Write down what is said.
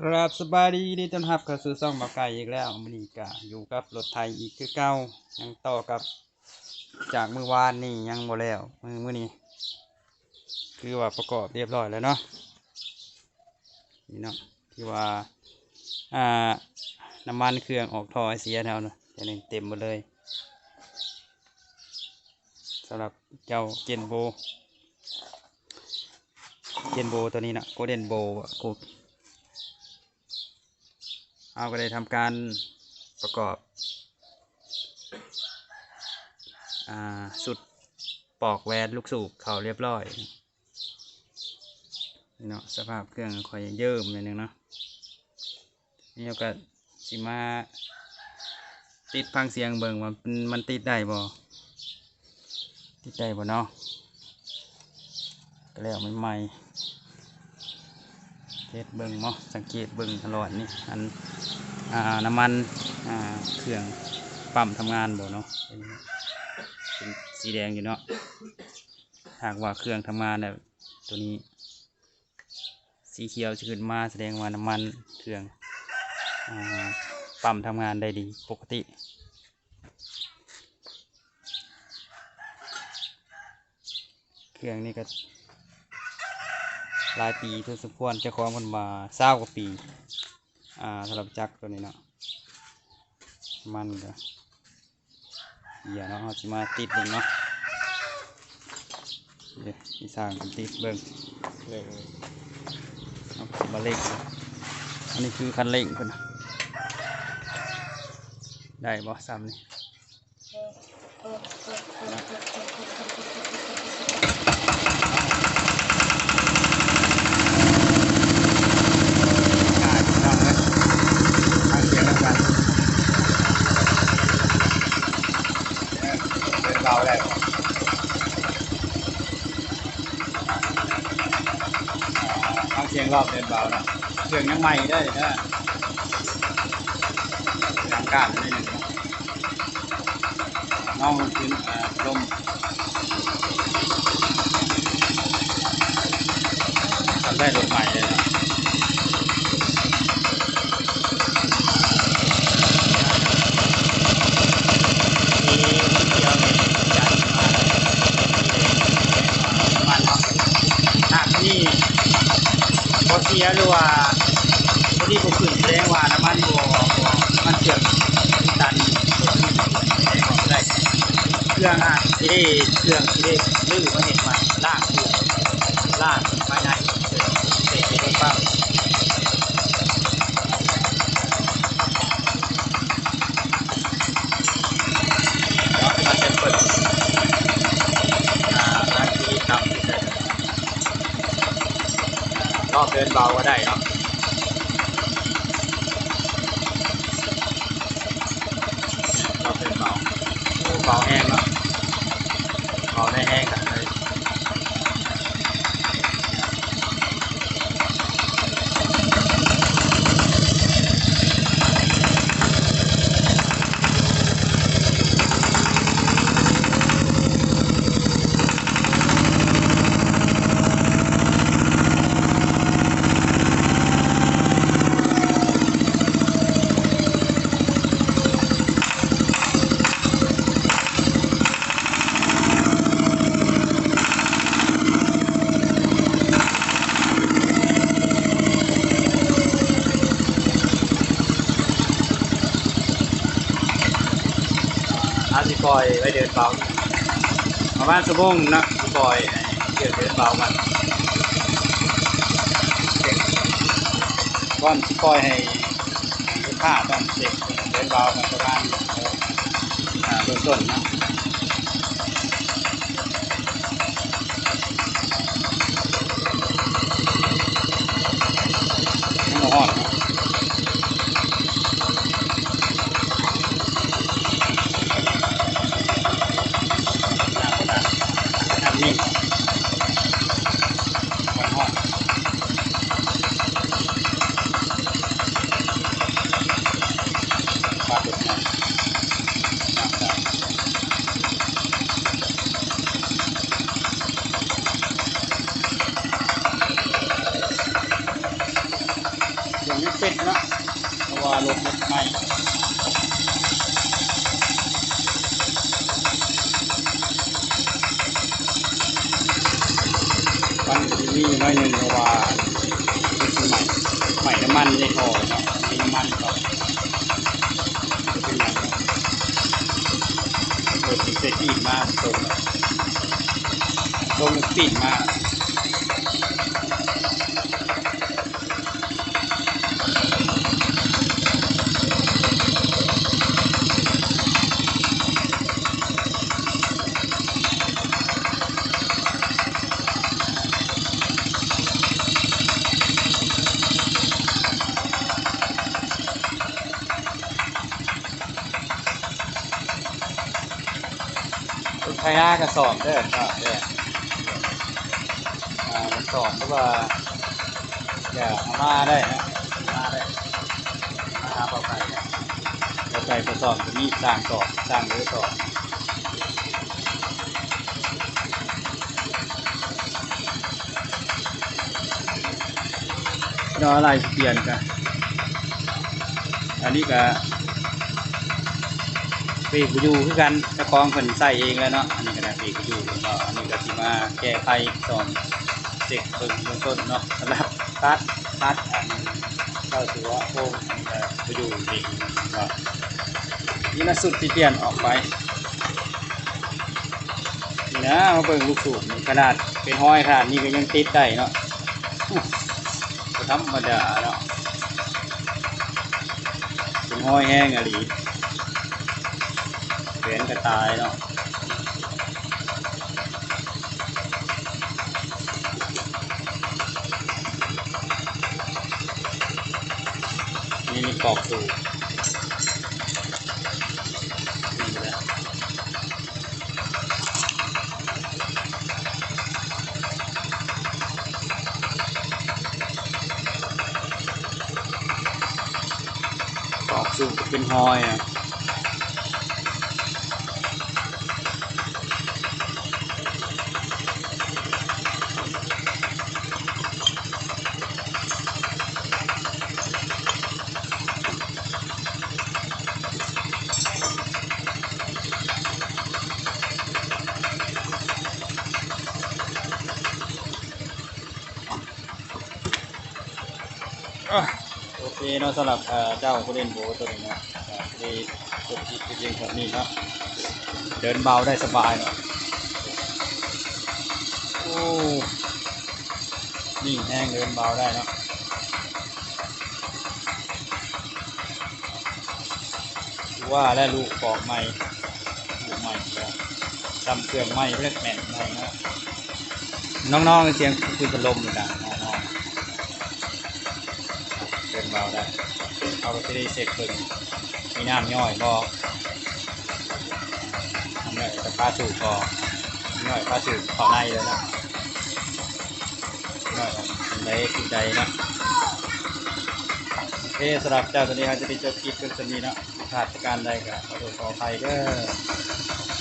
ครับสบายดีนี่ต้อนรับเข้าสู่ซ่องบ่าวไก่อีกแล้วมื้อนี้ก็อยู่กับรถไทยอีกคือเก่ายังต่อกับ จากมื้อวานนี่ยังบ่แล้วมือมือนี้คือว่าประกอบเรียบร้อยแล้วเนาะนี่เนาะที่ว่าอ่าน้ำมันเครื่องออกท่อเสียแล้วเนาะจะเต็มหมดเลยสำหรับเจ้าเจนโบเจนโบตัวนี้นะโกลเด้นโบกู เอาก็ได้ทำการประกอบอ่าสุดปอกแวนลูกสูบเขาเรียบร้อยเนาะสภาพเครื่องคอยเยิ่มนิดนึงเนาะนี่เราก็สิมาติดฟังเสียงเบิ่งว่ามันมันติดได้บ่ติดได้บ่เนาะก็แล้วใหม่ๆ เทสเบิ่งเนาะสังเกตเบิ่งตลอดนี่อันอน้ำมันเครื่องปั๊มทำงานบ่เนาะเป็นเป็นสีแดงอยู่เนาะหากว่าเครื่องทำงานแบบตัวนี้ สีเขียวจะขึ้นมาแสดงว่าน้ำมันเครื่องอปั๊มทำงานได้ดีปกติเครื่องนี้ก็ หลายปีทุกสมควรเจะคล้าของมันมาเศร้ากว่าปี อ่าสำหรับจักตัวนี้เนาะมันก็เหี้ยเนาะเราจะมาติดเบิ่งเนาะเดี๋ยวอีสร้างกันติดเบิ่งหนึ่งเอาสิมาเล่งอันนี้คือคันเร่งเพิ่นนะได้บ่ซ้ำนี่กาดพี่น้องเอ้ยฟังเสียงแล้วกัน เป็นเบาได้ ฟั งเสียงรอบเดินเบาเนาะเครื่องยังใหม่ได้เด้อทางการนิดหนึ่งน้องมันขึ้นลมทำได้รถใหม่เลยนะมีเดียวมีจาน บอเสียหรือว่าบอดี้บขึ้นแสดงว่าน้ำมันบ่น้ำมันเสื่อมตันแสดงว่าบ่ได้เครื่องอะสิได้เครื่องสิได้ลื้อมาเห็นว่าลากลากภายในเสร็จเสร็จไปปั๊บมันจะเปิดอ่าร้านที่ต่ำที่สุดรอบ เดินเบาก็ได้ครับเราเดินเบาเบาแห้งครับเบาได้แห้งครับลย อาสิปล่อยไปเดินเบาประมาณสมงนะสิปล่อยเดินเดินเบามันก้อนสิปล่อยให้ผ้าต้องเด็กเดินเบากันประมาณอ่าเบื้องต้นนะยังบ่ฮอดนะน้ำน้ำน้ำนิ่งมันฮอดปลาดุกนะน้ำตาล องยังเป็นเนาะเพราะว่ารถมันใหม่มั นจะมีอยู่น้อยหนึ่งเพราะว่าเป็นใหม่ใหม่น้ำมันในท่อเนาะมีน้ำมันก่อนเป็นอย่างนี้เปิดติดเศษปีนมาตรงเลยตรงปีนมาใช้หน้ากระสอบเด้อครับเด้ออ่ากระสอบเพราะว่าอย่าเอามาได้นะเอามาได้มาหาเปลาไก่นะเปลาไก่กระสอบจะมีสร้างสอบสร้างหรือกระสอบดออะไรเปลี่ยนกันอันนี้ก็ ปีกอยู่คือกันเจ้าของเพิ่นใส่เองแล้วเนาะอันนี้ก็ได้ปีกอยู่เนาะอันนี้ก็สิมาแก้ไขสอนเด็กเบิ่งเบื้องต้นเนาะสำหรับตัดตัดอันเข้าสู่ว่าโค้งก็ไปอยู่อีกเนาะนี่นะสุดที่เปลี่ยนออกไปนี่นะมาเบิ่งลูกสูบขนาดเป็นห้อยขนาดนี้ก็ยังติดได้เนาะก็ธรรมดาเนาะเป็นห้อยแห้งอะหลี เปลี่ยนกระตายเนาะนี่มีกรอกสูบนี่แหละกรอกสูบเป็นหอยอะ โอเคเนาะสำหรับเจ้าผู้เล่นโบตัวนี้นะอ่าที่จบที่เพียงแบบนี้เนาะเดินเบาได้สบายเนาะโอ้นิ่แห้งเดินเบาได้เนาะว่าและลูกปอกใหม่ลูกใหม่แล้วจำเครื่องใหม่เรียกแม่นใหม่เนาะน้องๆเสียงคือพัดลมอยู่นะน้องๆ เดินเบาได้เอาไปที่เสร็จเบิ่งมีน้ำย่อยบ่น้ำย่อยจะปลาสูบบ่ย่อยปลาสูบข้าในเลยนะย่อยเป็นไรคือใจนะโอเคสำหรับเจ้าตัวนี้ครับจะได้จบคลิปเป็นสนีนะขาดการใดก็ขอโทษขออภัยเด้อ